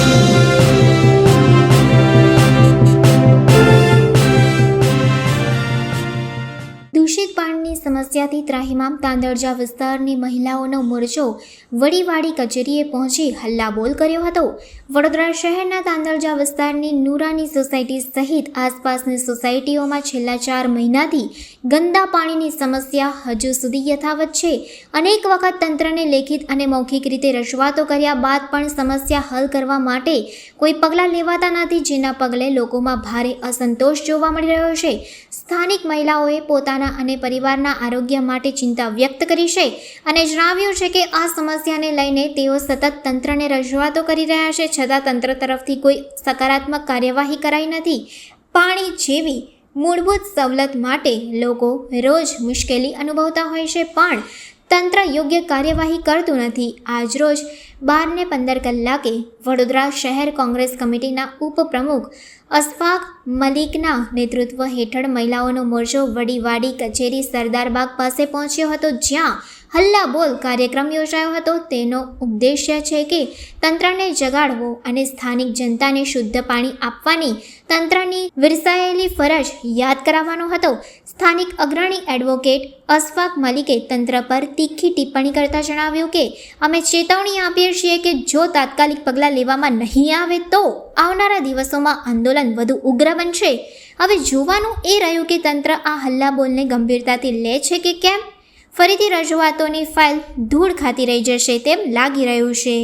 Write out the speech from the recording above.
Thank you. દૂષિત પાણીની સમસ્યાથી ત્રાહિમામ તાંદળજા વિસ્તારની મહિલાઓનો મોરચો વડીવાડી કચેરીએ પહોંચી હલ્લાબોલ કર્યો હતો. વડોદરા શહેરના તાંદળજા વિસ્તારની નુરાની સોસાયટી સહિત આસપાસની સોસાયટીઓમાં છેલ્લા ચાર મહિનાથી ગંદા પાણીની સમસ્યા હજુ સુધી યથાવત છે. અનેક વખત તંત્રને લેખિત અને મૌખિક રીતે રજૂઆતો કર્યા બાદ પણ સમસ્યા હલ કરવા માટે કોઈ પગલાં લેવાતા નથી, જેના પગલે લોકોમાં ભારે અસંતોષ જોવા મળી રહ્યો છે. સ્થાનિક મહિલાઓએ પોતાના અને પરિવારના આરોગ્ય માટે ચિંતા વ્યક્ત કરી છે અને જણાવ્યું છે કે આ સમસ્યાને લઈને તેઓ સતત તંત્રને રજૂઆતો કરી રહ્યા છે. છતાં તંત્ર તરફથી કોઈ સકારાત્મક કાર્યવાહી કરાઈ નથી. પાણી જેવી મૂળભૂત સવલત માટે લોકો રોજ મુશ્કેલી અનુભવતા હોય છે, પણ તંત્ર યોગ્ય કાર્યવાહી કરતું નથી. આજરોજ બારને પંદર કલાકે વડોદરા શહેર કોંગ્રેસ કમિટીના ઉપપ્રમુખ અશફાક મલિકના નેતૃત્વ હેઠળ મહિલાઓનો મોરચો વડીવાડી કચેરી સરદારબાગ પાસે પહોંચ્યો હતો, જ્યાં હલ્લાબોલ કાર્યક્રમ યોજાયો હતો. તેનો ઉદ્દેશ્ય છે કે તંત્રને જગાડવો અને સ્થાનિક જનતાને શુદ્ધ પાણી આપવાની તંત્રની વિરસાયેલી ફરજ યાદ કરાવવાનો હતો. સ્થાનિક અગ્રણી એડવોકેટ અશફાક મલિકે તંત્ર પર તીખી ટિપ્પણી કરતા જણાવ્યું કે, અમે ચેતવણી આપીએ છીએ કે જો તાત્કાલિક પગલાં લેવામાં નહીં આવે તો આવનારા દિવસોમાં આંદોલન વધુ ઉગ્ર બનશે. હવે જોવાનું એ રહ્યું કે તંત્ર આ હલ્લાબોલને ગંભીરતાથી લે છે કે કેમ? ફરીથી રજૂઆતોની ફાઇલ ધૂળ ખાતી રહી જશે તેમ લાગી રહ્યું છે.